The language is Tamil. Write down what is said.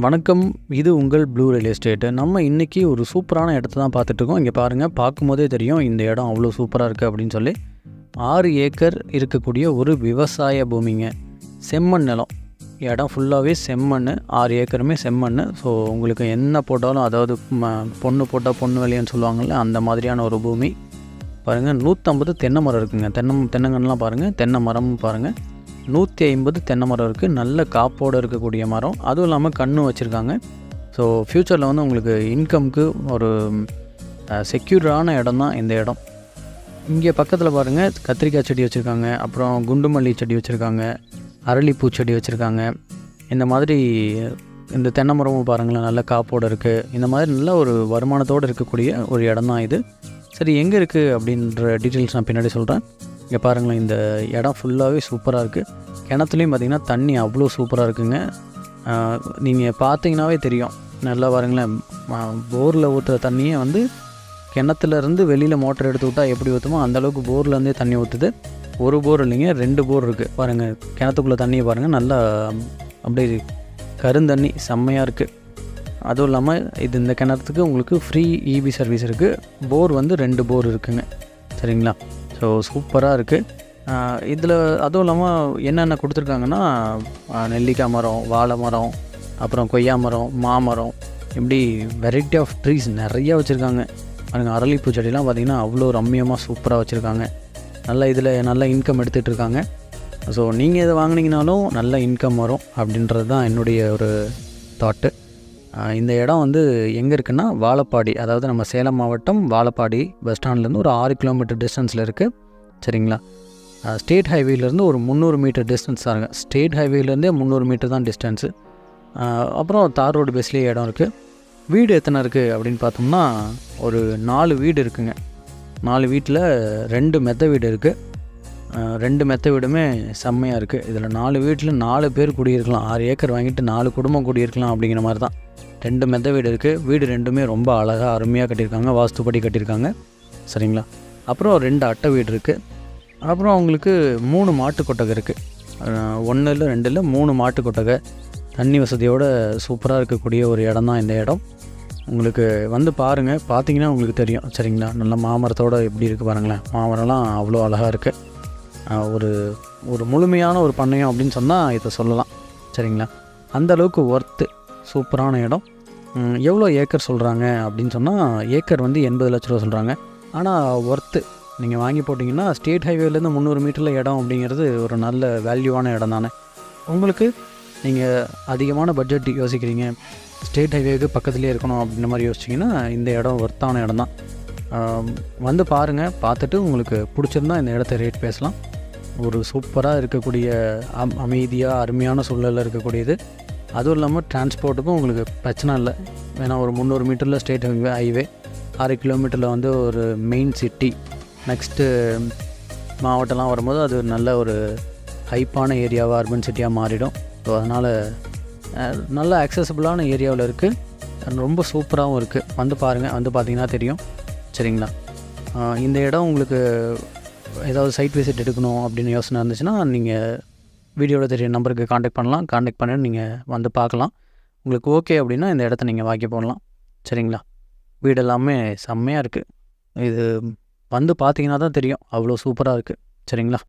வணக்கம். இது உங்கள் ப்ளூ ரியல் எஸ்டேட்டு நம்ம இன்றைக்கி ஒரு சூப்பரான இடத்த தான் பார்த்துட்ருக்கோம் இங்கே பாருங்கள் பார்க்கும்போதே தெரியும் இந்த இடம் அவ்வளோ சூப்பராக இருக்குது அப்படின்னு சொல்லி. ஆறு ஏக்கர் இருக்கக்கூடிய ஒரு விவசாய பூமிங்க. செம்மண் நிலம். இடம் ஃபுல்லாகவே செம்மண். ஆறு ஏக்கருமே செம்மண். ஸோ உங்களுக்கு என்ன போட்டாலும் அதாவது ம பொண்ணு போட்டால் பொண்ணு விலையன்னு சொல்லுவாங்கள்ல அந்த மாதிரியான ஒரு பூமி. பாருங்கள் நூற்றம்பது தென்னை மரம் இருக்குங்க. தென்னை தென்னங்கன்லாம் பாருங்கள் தென்னை மரம் பாருங்கள் நூற்றி ஐம்பது தென்னை மரம் இருக்குது நல்ல காப்போடு இருக்கக்கூடிய மரம். அதுவும் இல்லாமல் கண்ணும் வச்சுருக்காங்க. ஸோ ஃப்யூச்சரில் வந்து உங்களுக்கு இன்கம்க்கு ஒரு செக்யூர்டான இடம் தான் இந்த இடம். இங்கே பக்கத்தில் பாருங்கள் கத்திரிக்காய் செடி வச்சுருக்காங்க. அப்புறம் குண்டுமல்லி செடி வச்சுருக்காங்க. அரளிப்பூ செடி வச்சுருக்காங்க. இந்த மாதிரி இந்த தென்னை மரமும் பாருங்களேன் நல்ல காப்போடு இருக்குது இந்த மாதிரி நல்ல ஒரு வருமானத்தோடு இருக்கக்கூடிய ஒரு இடம் தான் இது. சரி எங்கே இருக்குது அப்படின்ற டீட்டெயில்ஸ் நான் பின்னாடி சொல்கிறேன் இங்கே பாருங்களேன் இந்த இடம் ஃபுல்லாகவே சூப்பராக இருக்குது கிணத்துலையும் பார்த்திங்கன்னா தண்ணி அவ்வளோ சூப்பராக இருக்குங்க. நீங்கள் பார்த்தீங்கன்னாவே தெரியும். நல்லா பாருங்களேன் போரில் ஊற்றுற தண்ணியே வந்து கிணத்துலேருந்து வெளியில் மோட்டர் எடுத்து விட்டால் எப்படி ஊற்றுமோ அந்தளவுக்கு போர்லேருந்தே தண்ணி ஊற்றுது ஒரு போர் இல்லைங்க ரெண்டு போர் இருக்குது பாருங்கள் கிணத்துக்குள்ளே தண்ணியை பாருங்கள் நல்லா அப்படியே கருந்தண்ணி செம்மையாக இருக்குது அதுவும் இல்லாமல் இது இந்த கிணத்துக்கு உங்களுக்கு ஃப்ரீ இபி சர்வீஸ் இருக்குது போர் வந்து ரெண்டு போர் இருக்குங்க. சரிங்களா? ஸோ சூப்பராக இருக்குது இதில் அதுவும் இல்லாமல் என்னென்ன கொடுத்துருக்காங்கன்னா நெல்லிக்காய் மரம் வாழை மரம் அப்புறம் கொய்யா மரம் மாமரம் இப்படி வெரைட்டி ஆஃப் ட்ரீஸ் நிறையா வச்சுருக்காங்க. பாருங்கள் அரளிப்பூ செடிலாம் பார்த்திங்கன்னா அவ்வளோ ரம்மியமாக சூப்பராக வச்சுருக்காங்க. நல்ல இதில் நல்லா இன்கம் எடுத்துகிட்டு இருக்காங்க ஸோ நீங்கள் இதை வாங்கினீங்கனாலும் நல்ல இன்கம் வரும் அப்படின்றது தான் என்னுடைய ஒரு தாட்டு இந்த இடம் வந்து எங்கே இருக்குன்னா வாழப்பாடி. அதாவது நம்ம சேலம் மாவட்டம் வாழப்பாடி பஸ் ஸ்டாண்ட்லேருந்து ஒரு ஆறு கிலோமீட்டர் டிஸ்டன்ஸில் இருக்குது சரிங்களா? ஸ்டேட் ஹைவேலேருந்து ஒரு முந்நூறு மீட்டர் டிஸ்டன்ஸ் தாங்க ஸ்டேட் ஹைவேலேருந்தே முந்நூறு மீட்டர் தான் டிஸ்டன்ஸு அப்புறம் தார் ரோடு பேஸ்லேயே இடம் இருக்குது வீடு எத்தனை இருக்குது அப்படின்னு பார்த்தோம்னா ஒரு நாலு வீடு இருக்குங்க. நாலு வீட்டில் ரெண்டு மெத்த வீடு இருக்குது ரெண்டு மெத்த வீடுமே செம்மையாக இருக்குது இதில் நாலு வீட்டில் நாலு பேர் குடியிருக்கலாம். ஆறு ஏக்கர் வாங்கிட்டு நாலு குடும்பம் குடியிருக்கலாம் அப்படிங்கிற மாதிரி தான் ரெண்டு மெத்த வீடு இருக்குது வீடு ரெண்டுமே ரொம்ப அழகாக அருமையாக கட்டியிருக்காங்க. வாஸ்துப்படி கட்டியிருக்காங்க. சரிங்களா? அப்புறம் ரெண்டு அட்டை வீடு இருக்குது அப்புறம் அவங்களுக்கு மூணு மாட்டு கொட்டகை இருக்குது ஒன்று இல்லை ரெண்டு இல்லை மூணு மாட்டு கொட்டகை. தண்ணி வசதியோடு சூப்பராக இருக்கக்கூடிய ஒரு இடம் தான் இந்த இடம். உங்களுக்கு வந்து பாருங்கள் பார்த்தீங்கன்னா உங்களுக்கு தெரியும். சரிங்களா? நல்ல மாமரத்தோடு எப்படி இருக்குது பாருங்களேன். மாமரம்லாம் அவ்வளோ அழகாக இருக்குது ஒரு ஒரு முழுமையான ஒரு பண்ணையம் அப்படின்னு சொன்னால் இதை சொல்லலாம். சரிங்களா? அந்த அளவுக்கு ஒர்த்து சூப்பரான இடம். எவ்வளோ ஏக்கர் சொல்கிறாங்க அப்படின்னு சொன்னால் ஏக்கர் வந்து எண்பது லட்ச ரூபா சொல்கிறாங்க ஆனால் ஒர்த்து நீங்கள் வாங்கி போட்டிங்கன்னா ஸ்டேட் ஹைவேலேருந்து முந்நூறு மீட்டரில் இடம் அப்படிங்கிறது ஒரு நல்ல வேல்யூவான இடம் தானே. உங்களுக்கு நீங்கள் அதிகமான பட்ஜெட் யோசிக்கிறீங்க. ஸ்டேட் ஹைவேக்கு பக்கத்துலேயே இருக்கணும் அப்படின்ற மாதிரி யோசிச்சிங்கன்னா இந்த இடம் ஒர்த்தான இடம் தான். வந்து பாருங்கள் பார்த்துட்டு உங்களுக்கு பிடிச்சிருந்தா இந்த இடத்த ரேட் பேசலாம். ஒரு சூப்பராக இருக்கக்கூடிய அம் அமைதியாக அருமையான சூழலில் இருக்கக்கூடியது. அதுவும் இல்லாமல் டிரான்ஸ்போர்ட்டுக்கும் உங்களுக்கு பிரச்சனை இல்லை. ஏன்னா ஒரு முந்நூறு மீட்டரில் ஸ்டேட் ஹைவே ஹைவே ஆறு கிலோமீட்டரில் வந்து ஒரு மெயின் சிட்டி நெக்ஸ்ட்டு மாவட்டம்லாம் வரும்போது அது நல்ல ஒரு ஹைப்பான ஏரியாவாக அர்பன் சிட்டியாக மாறிடும். ஸோ அதனால் நல்ல அக்சசபிளான ஏரியாவில் இருக்குது ரொம்ப சூப்பராகவும் இருக்குது வந்து பாருங்கள் வந்து பார்த்திங்கன்னா தெரியும். சரிங்களா? இந்த இடம் உங்களுக்கு ஏதாவது சைட் விசிட் எடுக்கணும் அப்படின்னு யோசனை இருந்துச்சுன்னா நீங்கள் வீடியோவில் தெரிய நம்பருக்கு காண்டாக்ட் பண்ணலாம். காண்டாக்ட் பண்ணி நீங்கள் வந்து பார்க்கலாம். உங்களுக்கு ஓகே அப்படின்னா இந்த இடத்த நீங்கள் வாங்கி போடலாம். சரிங்களா? வீடு எல்லாமே செம்மையாக இருக்குது இது வந்து பார்த்தீங்கன்னா தான் தெரியும். அவ்வளோ சூப்பராக இருக்குது சரிங்களா?